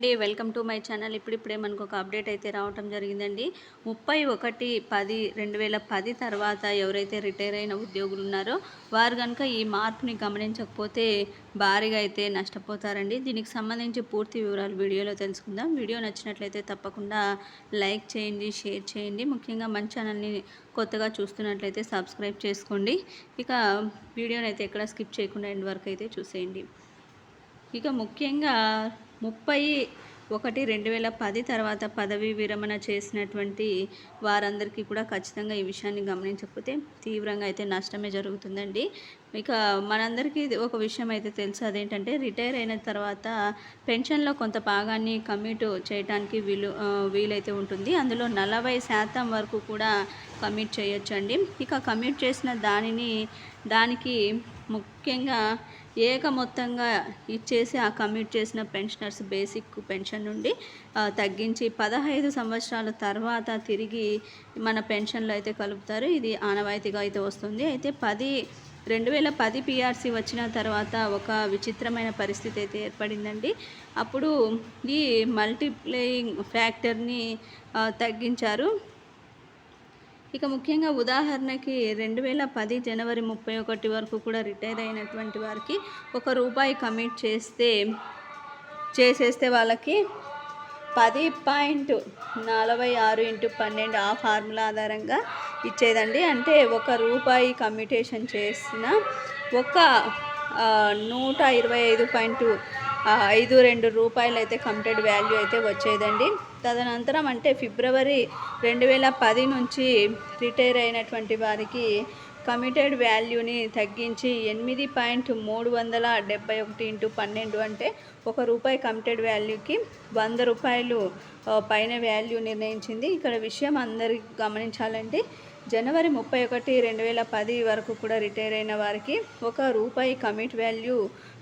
అండి welcome to my channel. ఇప్పుడిప్పుడే మనకు ఒక అప్డేట్ అయితే రావటం జరిగిందండి. ముప్పై ఒకటి పది రెండు వేల పది తర్వాత ఎవరైతే రిటైర్ అయిన ఉద్యోగులు ఉన్నారో వారు కనుక ఈ మార్పుని గమనించకపోతే భారీగా అయితే నష్టపోతారండి. దీనికి సంబంధించి పూర్తి వివరాలు వీడియోలో తెలుసుకుందాం. వీడియో నచ్చినట్లయితే తప్పకుండా లైక్ చేయండి షేర్ చేయండి. ముఖ్యంగా మన ఛానల్ని కొత్తగా చూస్తున్నట్లయితే సబ్స్క్రైబ్ చేసుకోండి. ఇక వీడియోని అయితే ఎక్కడ స్కిప్ చేయకుండా ఎండ్ వరకు అయితే చూసేయండి. ఇక ముఖ్యంగా ముప్పై ఒకటి రెండు వేల పది తర్వాత పదవీ విరమణ చేసినటువంటి వారందరికీ కూడా ఖచ్చితంగా ఈ విషయాన్ని గమనించకపోతే తీవ్రంగా అయితే నష్టమే జరుగుతుందండి. ఇక మనందరికీ ఇది ఒక విషయం అయితే తెలుసు. అదేంటంటే రిటైర్ అయిన తర్వాత పెన్షన్లో కొంత భాగాన్ని కమిట్ చేయడానికి వీలు వీలైతే ఉంటుంది. అందులో నలభై శాతం వరకు కూడా కమిట్ చేయొచ్చండి. ఇక కమిట్ చేసిన దానిని దానికి ముఖ్యంగా ఏక మొత్తంగా ఇచ్చేసి ఆ కమిట్ చేసిన పెన్షనర్స్ బేసిక్ పెన్షన్ నుండి తగ్గించి పదహైదు సంవత్సరాల తర్వాత తిరిగి మన పెన్షన్లో అయితే కలుపుతారు. ఇది ఆనవాయితీగా అయితే వస్తుంది. అయితే పది రెండు వేల పది పిఆర్సీ వచ్చిన తర్వాత ఒక విచిత్రమైన పరిస్థితి అయితే ఏర్పడిందండి. అప్పుడు ఈ మల్టీప్లేయింగ్ ఫ్యాక్టర్ని తగ్గించారు. ఇక ముఖ్యంగా ఉదాహరణకి రెండు వేల పది జనవరి ముప్పై ఒకటి వరకు కూడా రిటైర్ అయినటువంటి వారికి ఒక రూపాయి కమిట్ చేస్తే చేసేస్తే వాళ్ళకి పది పాయింట్ నలభై ఆరు ఇంటూ పన్నెండు ఆ ఫార్ములా ఆధారంగా ఇచ్చేదండి. అంటే ఒక రూపాయి కమ్యూటేషన్ చేసిన ఒక నూట ఇరవై ఐదు పాయింట్ ఐదు రెండు రూపాయలు అయితే కమిటెడ్ వాల్యూ అయితే వచ్చేదండి. తదనంతరం అంటే ఫిబ్రవరి రెండు వేల పది నుంచి రిటైర్ అయినటువంటి వారికి కమిటెడ్ వాల్యూని తగ్గించి ఎనిమిది పాయింట్ మూడు వందల డెబ్బై ఒకటి ఇంటూ పన్నెండు అంటే ఒక రూపాయి కమిటెడ్ వాల్యూకి వంద రూపాయలు పైన వాల్యూ నిర్ణయించింది. ఇక్కడ విషయం అందరికి గమనించాలంటే జనవరి ముప్పై ఒకటి రెండు వేల పది వరకు కూడా రిటైర్ అయిన వారికి ఒక రూపాయి కమిట్ వాల్యూ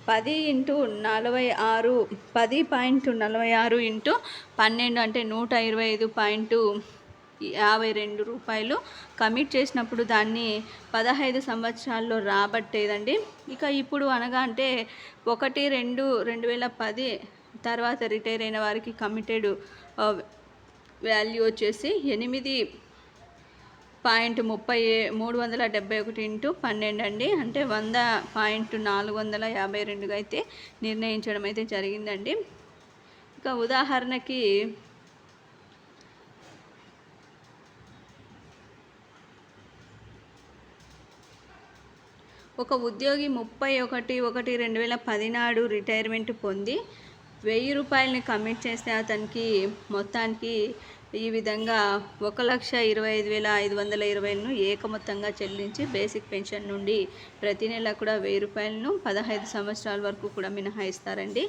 పది ఇంటూ నలభై ఆరు పది పాయింట్ నలభై ఆరు ఇంటూ పన్నెండు అంటే నూట ఇరవై ఐదు పాయింట్ యాభై రెండు రూపాయలు కమిట్ చేసినప్పుడు దాన్ని పదహైదు సంవత్సరాల్లో రాబట్టేదండి. ఇక ఇప్పుడు అనగా అంటే ఒకటి రెండు రెండు వేల పది తర్వాత రిటైర్ అయిన వారికి కమిటెడ్ వాల్యూ వచ్చేసి ఎనిమిది పాయింట్ ముప్పై మూడు వందల డెబ్బై ఒకటి ఇంటూ పన్నెండు అండి. అంటే వంద పాయింట్ నాలుగు వందల యాభై రెండుగా అయితే నిర్ణయించడం అయితే జరిగిందండి. ఇక ఉదాహరణకి ఒక ఉద్యోగి ముప్పై ఒకటి ఒకటి రెండు వేల పదినాడు రిటైర్మెంట్ పొంది వెయ్యి రూపాయలని కమిట్ చేస్తే అతనికి మొత్తానికి ఈ విధంగా ఒక లక్ష ఇరవై ఐదు వేల ఐదు వందల ఇరవైను ఏకమొత్తంగా చెల్లించి బేసిక్ పెన్షన్ నుండి ప్రతి నెల కూడా వెయ్యి రూపాయలను పదహైదు సంవత్సరాల వరకు కూడా మినహాయిస్తారండి.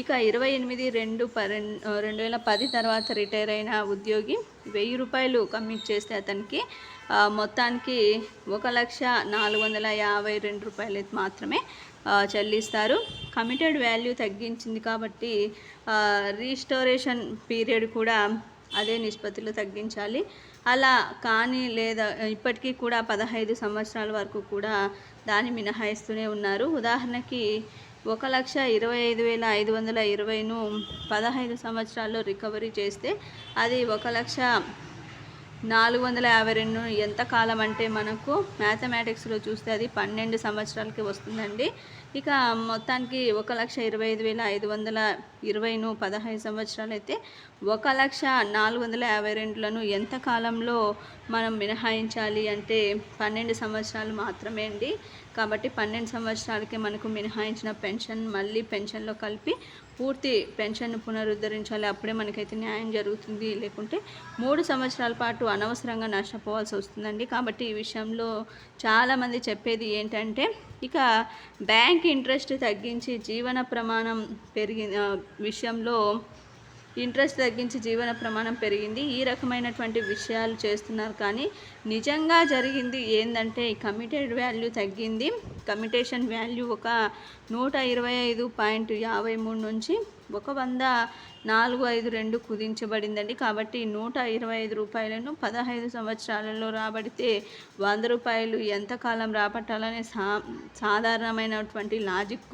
ఇక ఇరవై ఎనిమిది రెండు రెండు వేల పది తర్వాత రిటైర్ అయిన ఉద్యోగి వెయ్యి రూపాయలు కమిట్ చేస్తే అతనికి మొత్తానికి ఒక లక్ష నాలుగు వందల యాభై రెండు రూపాయలు మాత్రమే చెల్లిస్తారు. కమిటెడ్ వాల్యూ తగ్గించింది కాబట్టి రీస్టోరేషన్ పీరియడ్ కూడా అదే నిష్పత్తిలో తగ్గించాలి. అలా కానీ లేదా ఇప్పటికీ కూడా పదహైదు సంవత్సరాల వరకు కూడా దాన్ని మినహాయిస్తూనే ఉన్నారు. ఉదాహరణకి ఒక లక్ష ఇరవై ఐదు వేల ఐదు వందల ఇరవైను పదహైదు సంవత్సరాల్లో రికవరీ చేస్తే అది ఒక లక్ష నాలుగు వందల యాభై రెండు ఎంత కాలం అంటే మనకు మ్యాథమెటిక్స్లో చూస్తే అది పన్నెండు సంవత్సరాలకి వస్తుందండి. ఇక మొత్తానికి ఒక లక్ష ఇరవై ఐదు వేల ఐదు వందల ఇరవైను పదహైదు సంవత్సరాలు అయితే ఒక లక్ష నాలుగు వందల యాభై రెండులను ఎంత కాలంలో మనం మినహాయించాలి అంటే పన్నెండు సంవత్సరాలు మాత్రమే అండి. కాబట్టి పన్నెండు సంవత్సరాలకి మనకు మినహాయించిన పెన్షన్ మళ్ళీ పెన్షన్లో కలిపి పూర్తి పెన్షన్ను పునరుద్ధరించాలి. అప్పుడే మనకైతే న్యాయం జరుగుతుంది. లేకుంటే మూడు సంవత్సరాల పాటు అనవసరంగా నష్టపోవాల్సి వస్తుందండి. కాబట్టి ఈ విషయంలో చాలామంది చెప్పేది ఏంటంటే ఇక బ్యాంక్ ఇంట్రెస్ట్ తగ్గించి జీవన ప్రమాణం పెరిగిన విషయంలో ఇంట్రెస్ట్ తగ్గించి జీవన ప్రమాణం పెరిగింది. ఈ రకమైనటువంటి విషయాలు చేస్తున్నారు. కానీ నిజంగా జరిగింది ఏంటంటే కమిటెడ్ వాల్యూ తగ్గింది. కమిటేషన్ వాల్యూ ఒక నూట ఇరవై ఐదు పాయింట్ యాభై మూడు నుంచి ఒక వంద నాలుగు ఐదు రెండు కుదించబడిందండి. కాబట్టి నూట ఇరవై ఐదు రూపాయలను పదహైదు సంవత్సరాలలో రాబడితే వంద రూపాయలు ఎంతకాలం రాబట్టాలనే సా సాధారణమైనటువంటి లాజిక్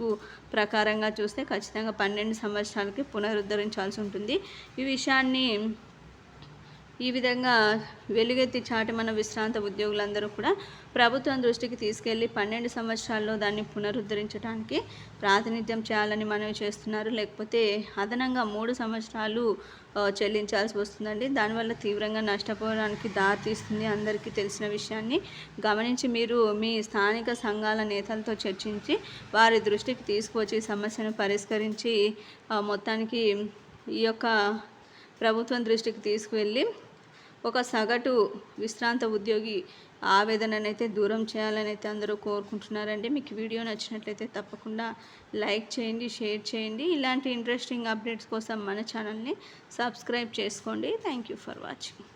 ప్రకారంగా చూస్తే ఖచ్చితంగా పన్నెండు సంవత్సరాలకి పునరుద్ధరించాల్సి ఉంటుంది. ఈ విషయాన్ని ఈ విధంగా వెలుగెత్తి చాటి మన విశ్రాంత ఉద్యోగులందరూ కూడా ప్రభుత్వం దృష్టికి తీసుకెళ్ళి పన్నెండు సంవత్సరాల్లో దాన్ని పునరుద్ధరించడానికి ప్రాతినిధ్యం చేయాలని మనవి చేస్తున్నారు. లేకపోతే అదనంగా మూడు సంవత్సరాలు చెల్లించాల్సి వస్తుందండి. దానివల్ల తీవ్రంగా నష్టపోవడానికి దారితీస్తుంది అందరికీ తెలిసిన విషయాన్ని. గమనించి మీరు మీ స్థానిక సంఘాల నేతలతో చర్చించి వారి దృష్టికి తీసుకువచ్చి సమస్యను పరిష్కరించి మొత్తానికి ఈ యొక్క ప్రభుత్వం దృష్టికి తీసుకువెళ్ళి ఒక సగటు విశ్రాంత ఉద్యోగి ఆవేదననైతే దూరం చేయాలని అయితే అందరూ కోరుకుంటున్నారండి. మీకు వీడియో నచ్చినట్లయితే తప్పకుండా లైక్ చేయండి షేర్ చేయండి. ఇలాంటి ఇంట్రెస్టింగ్ అప్డేట్స్ కోసం మన ఛానల్ని సబ్స్క్రైబ్ చేసుకోండి. Thank you for watching.